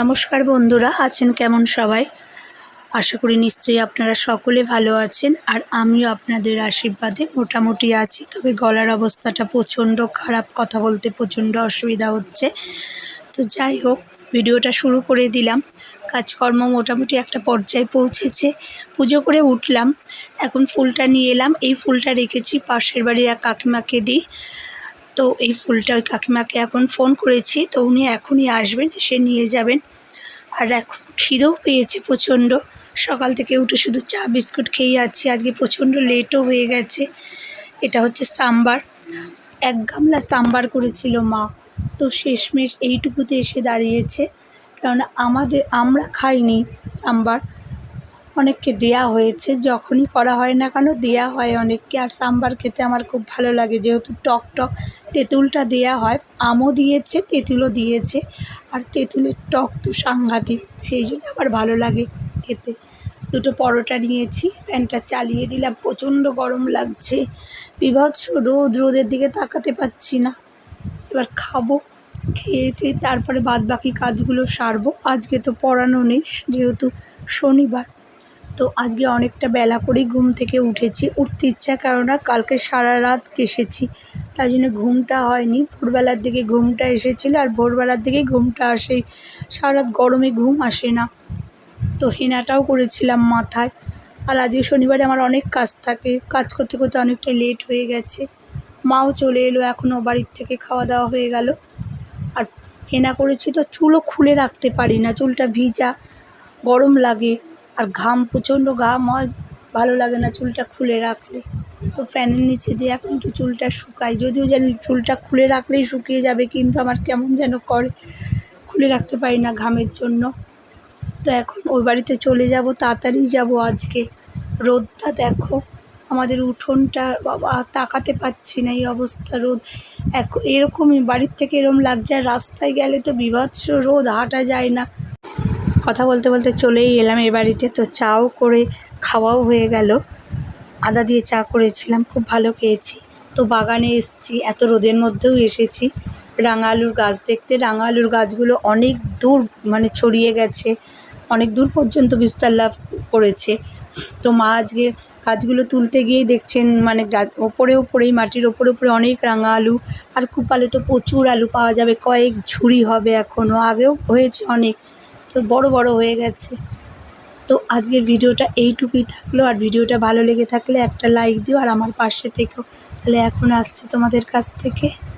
নমস্কার বন্ধুরা, আছেন কেমন সবাই? আশা করি নিশ্চয়ই আপনারা সকলে ভালো আছেন, আর আমিও আপনাদের আশীর্বাদে মোটামুটি আছি। তবে গলার অবস্থাটা প্রচণ্ড খারাপ, কথা বলতে প্রচণ্ড অসুবিধা হচ্ছে। তো যাই হোক, ভিডিওটা শুরু করে দিলাম। কাজকর্ম মোটামুটি একটা পর্যায়ে পৌঁছেছে। পুজো করে উঠলাম, এখন ফুলটা নিয়ে এলাম। এই ফুলটা রেখেছি পাশের বাড়ির এক কাকিমাকে দিই তো এই ফুলটা ওই কাকিমাকে এখন ফোন করেছি, তো উনি এখনই আসবেন সে নিয়ে যাবেন। আর এখন খিদেও পেয়েছে প্রচণ্ড। সকাল থেকে উঠে শুধু চা, বিস্কুট খেয়ে যাচ্ছি। আজকে প্রচণ্ড লেটও হয়ে গেছে। এটা হচ্ছে সাম্বার। এক গামলা সাম্বার করেছিল মা। তো শেষমেশ এইটুকুতে এসে দাঁড়িয়েছে। কেননা আমাদের, আমরা খাইনি সাম্বার। অনেককে দেয়া হয়েছে, যখনই করা হয় না কেন দেয়া হয় অনেককে। আর সাম্বার খেতে আমার খুব ভালো লাগে, যেহেতু টক টক তেঁতুলটা দেয়া হয়, আমও দিয়েছে, তেঁতুলও দিয়েছে। আর তেঁতুলের টক তো সাংঘাতিক, সেই জন্য আমার ভালো লাগে খেতে। দুটো পরোটা নিয়েছি ফ্যানটা চালিয়ে দিলাম, প্রচণ্ড গরম লাগছে। বিভৎস রোদ, রোদের দিকে তাকাতে পাচ্ছি না। এবার খাব খেয়ে টেয়ে তারপরে বাদ বাকি কাজগুলো সারবো। আজকে তো পড়ানো নেই, যেহেতু শনিবার। তো আজকে অনেকটা বেলা করেই ঘুম থেকে উঠেছি। উঠতে ইচ্ছা কেননা কালকে সারা রাত কেসেছি। তাই জন্য ঘুমটা হয়নি। ভোরবেলার দিকে ঘুমটা এসেছিল আর ভোরবেলার দিকেই ঘুমটা আসে। সারা রাত গরমে ঘুম আসে না। তো হেনাটাও করেছিলাম মাথায়। আর আজকে শনিবারে আমার অনেক কাজ থাকে। কাজ করতে করতে অনেকটা লেট হয়ে গেছে। মাও চলে এলো, এখনও বাড়ির থেকে খাওয়া দাওয়া হয়ে গেল। আর হেনা করেছি তো চুলও খুলে রাখতে পারি না। চুলটা ভিজা, গরম লাগে। আর ঘাম প্রচণ্ড ঘাম হয়, ভালো লাগে না চুলটা খুলে রাখলে। তো ফ্যানের নিচে দিয়ে এখন একটু চুলটা শুকাই। যদিও জানি চুলটা খুলে রাখলেই শুকিয়ে যাবে, কিন্তু আমার কেমন যেন করে, খুলে রাখতে পারি না ঘামের জন্য। তো এখন ওই বাড়িতে চলে যাব, তাড়াতাড়ি যাব আজকে। রোদটা দেখো, আমাদের উঠোনটা বাবা তাকাতে পাচ্ছি না এই অবস্থা রোদ। এক, এরকমই বাড়ির থেকে এরম লাগছে রাস্তায় গেলে তো বিভৎস রোদ, হাঁটা যায় না। কথা বলতে বলতে চলেই এলাম এ বাড়িতে। তো চাও করে খাওয়াও হয়ে গেল। আদা দিয়ে চা করেছিলাম, খুব ভালো খেয়েছি। তো বাগানে এসছি, এত রোদের মধ্যেও এসেছি। রাঙা আলুর গাছ দেখতে রাঙা আলুর গাছগুলো অনেক দূর মানে ছড়িয়ে গেছে, অনেক দূর পর্যন্ত বিস্তার লাভ করেছে। তো মা আজকে গাছগুলো তুলতে গিয়েই দেখছেন মানে গাছ ওপরে ওপরেই, মাটির ওপরে ওপরে অনেক রাঙা আলু আর কুপালে তো প্রচুর আলু পাওয়া যাবে, কয়েক ঝুড়ি হবে এখনও আগেও হয়েছে অনেক। তো বড় বড় হয়ে গেছে। তো আজকের ভিডিওটা এইটুকুই থাকল। আর ভিডিওটা ভালো লেগে থাকলে একটা লাইক দিও আর আমার পাশে থেকেও। তাহলে এখন আসছি তোমাদের কাছ থেকে।